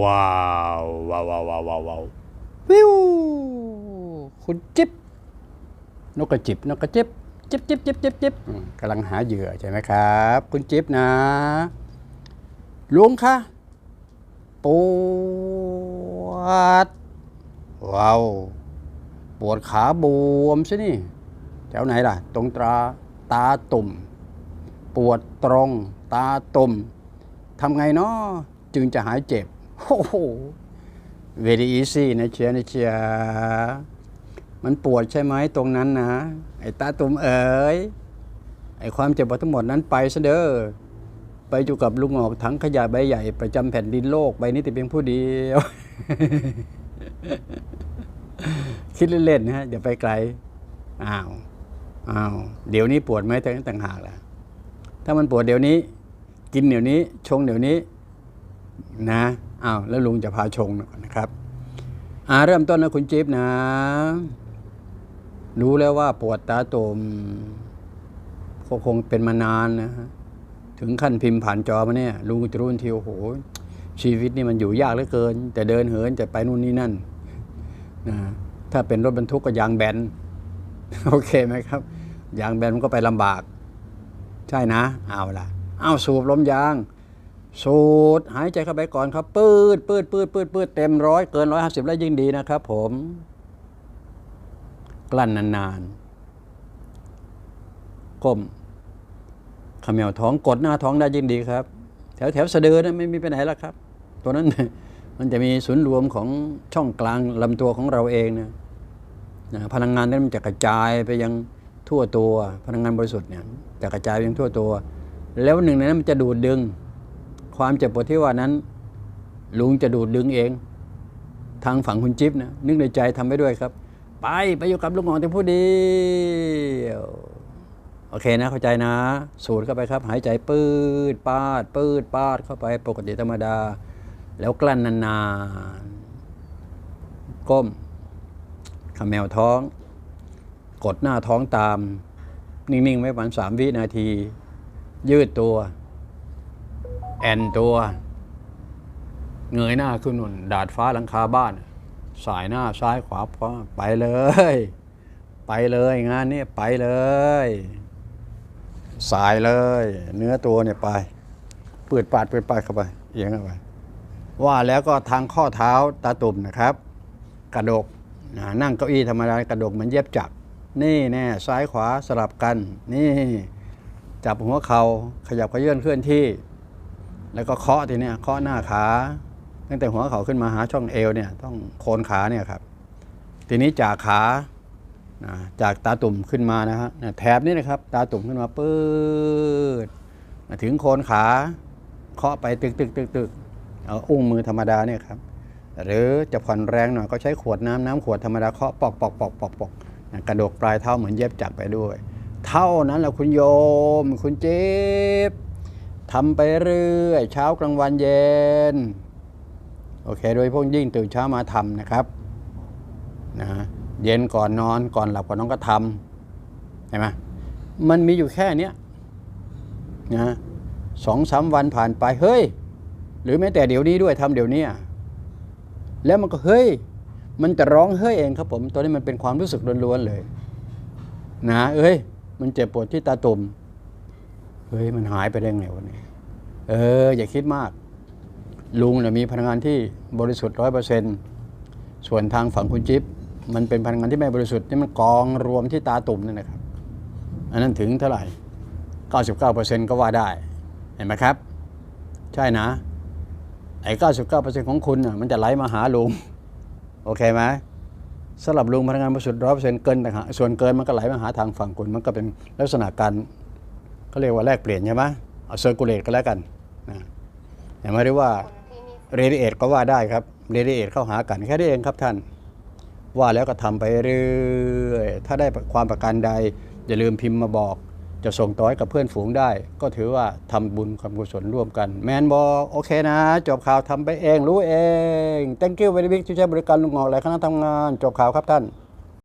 ว้าวว้าวว้าวว้าวว้าววิวคุณจิ๊บนกกระจิบนกกระจิบจิบจิบจิบจิบจิบกำลังหาเหยื่อใช่ไหมครับ คุณจิ๊บนะลุงคะปวดว้าวปวดขาบวมใช่นี่แถวไหนล่ะ ตรงตาตาตุ่ม ปวดตรงตาตุ่มทำไงเนาะจึงจะหายเจ็บ โอ้โห very easy นะเชียนะเชียมันปวดใช่ไหมตรงนั้นนะ ไอ้ตาตุ่มเอ๋ยไอ้ความเจ็บปวดทั้งหมดนั้นไปซะเด้อไปอยู่กับลุงออกถังขยะใบใหญ่ ประจำแผ่นดินโลกใบนี้แต่เพียงผู้เดียว คิดเล่นๆนะฮะอย่าไปไกลอ้าวอ้าวเดี๋ยวนี้ปวดไหมแต่ต่างหากล่ะ ถ้ามันปวดเดี๋ยวนี้ กินเดี๋ยวนี้ ชงเดี๋ยวนี้นะ อ้าวแล้วลุงจะพาชงนะครับอ่าเริ่มต้นนะคุณจิ๊บนะ รู้แล้วว่าปวดตาตุ่มก็คงเป็นมานานนะฮะถึงขั้นพิมพ์ผ่านจอมาเนี่ยลุงจะรู้ทีโอ้โห ชีวิตนี่มันอยู่ยากเหลือเกิน แต่เดินเหินจะไปนู่นนี่นั่นนะถ้าเป็นรถบรรทุกก็ยางแบนโอเคไหมครับ ยางแบนมันก็ไปลำบาก ใช่นะ เอาล่ะ เอาสูบลมยาง สูดหายใจเข้าไปก่อนครับ ปืดปืดปืดปืดปืดเต็มร้อยเกินร้อยห้าสิบแล้วยิ่งดีนะครับผม กลั้นนานๆก้มขมวท้องกดหน้าท้องได้ยิ่งดีครับ แถวแถวสะดือนะไม่มีไปไหนแล้วครับ ตัวนั้นมันจะมีศูนย์รวมของช่องกลางลำตัวของเราเองนะนะพลังงานนั้นมันจะกระจายไปยังทั่วตัว พลังงานบริสุทธิ์เนี่ยจะกระจายไปยังทั่วตัว แล้วหนึ่งในนั้นมันจะดูดดึง ความเจ็บปวดที่ว่านั้น ลุงจะดูดดึงเอง ทางฝั่งคุณจิ๊บนะนึกในใจทำไปด้วยครับ ไปไปอยู่กับลุงหงอแต่ผู้เดียวโอเคนะเข้าใจนะ สูดเข้าไปครับ หายใจปืดปาดปืดปาดเข้าไปปกติธรรมดา แล้วกลั้นนานๆก้มขมแมวท้อง กดหน้าท้องตาม นิ่งๆไว้ประมาณสามวินาที ยืดตัว แอนตัวเงยหน้าขึ้นนุ่นดาดฟ้าหลังคาบ้าน สายหน้าซ้ายขวาขวาไปเลย ไปเลยงานนี้ไปเลย สายเลย เนื้อตัวเนี่ยไปเปิดปาดเปิดปาดเข้าไปเอียงเข้าไปว่าแล้วก็ทางข้อเท้าตาตุ่มนะครับ กระดกนะนั่งเก้าอี้ธรรมดากระดกเหมือนเย็บจักนี่แน่ซ้ายขวาสลับกัน นี่ จับหัวเขา่าขยับขยื่นเคลื่อนที่ แล้วก็เคาะทีเนี้ยเคาะหน้าขา ตั้งแต่หัวเข่าขึ้นมาหาช่องเอวเนี่ยต้องโคนขาเนี่ยครับ ทีนี้จากขานะจากตาตุ่มขึ้นมานะฮะแถบนี้นะครับ ตาตุ่มขึ้นมาปืดมาถึงโคนขาเคาะไปตึกตึกตึกตึกเอาอุ้งมือธรรมดาเนี่ยครับหรือจะผ่อนแรงหน่อยก็ใช้ขวดน้ำน้ำขวดธรรมดาเคาะปอกปอกปอกปอกปอกกระดกปลายเท้าเหมือนเย็บจักรไปด้วย เท่านั้นแหละคุณโยม คุณเจ็บ ทำไปเรื่อยเช้ากลางวันเย็น โอเค โดยพวกยิ่งตื่นเช้ามาทำนะครับนะเย็นก่อนนอนก่อนหลับก่อนน้องก็ทำเห็นไหมมันมีอยู่แค่นี้นะสองสามวันผ่านไปเฮ้ย หรือแม้แต่เดี๋ยวนี้ด้วยทำเดี๋ยวนี้แล้วมันก็เฮ้ย มันจะร้องเฮ้ยเองครับผมตัวนี้มันเป็นความรู้สึกล้วนๆเลย นะเอ้ย มันเจ็บปวดที่ตาตุ่ม เฮ้ยมันหายไปได้ไงวันนี้ เออ อย่าคิดมาก ลุงเนี่ยมีพลังงานที่บริสุทธิ์ร้อยเปอร์เซ็นต์ส่วนทางฝั่งคุณจิ๊บมันเป็นพลังงานที่ไม่บริสุทธิ์ที่มันกองรวมที่ตาตุ่มนั่นนะครับ อันนั้นถึงเท่าไหร่ 99%ก็ว่าได้ เห็นไหมครับ ใช่นะไอ้99%ของคุณน่ะมันจะไหลมาหาลุง โอเคไหมสำหรับลุงพลังงานบริสุทธิ์ร้อยเปอร์เซ็นต์เกินต่างหากส่วนเกินมันก็ไหลมาหาทางฝั่งคุณมันก็เป็นลักษณะการ เขาเรียกว่าแลกเปลี่ยนใช่ไหมเอาเซอร์กูเลตก็แล้วกันนะแต่ไม่ได้ว่าเรดิเอทก็ว่าได้ครับเรดิเอทเข้าหากันแค่นี้เองครับท่าน ว่าแล้วก็ทำไปเรื่อยถ้าได้ความประการใด อย่าลืมพิมพ์มาบอก จะส่งต่อให้กับเพื่อนฝูงได้ ก็ถือว่าทำบุญความกุศลร่วมกัน แมนบอกโอเคนะ จบข่าวทำไปเองรู้เอง thank you very much ที่ใช้บริการลุงหงอกและคณะทำงาน จบข่าวครับท่าน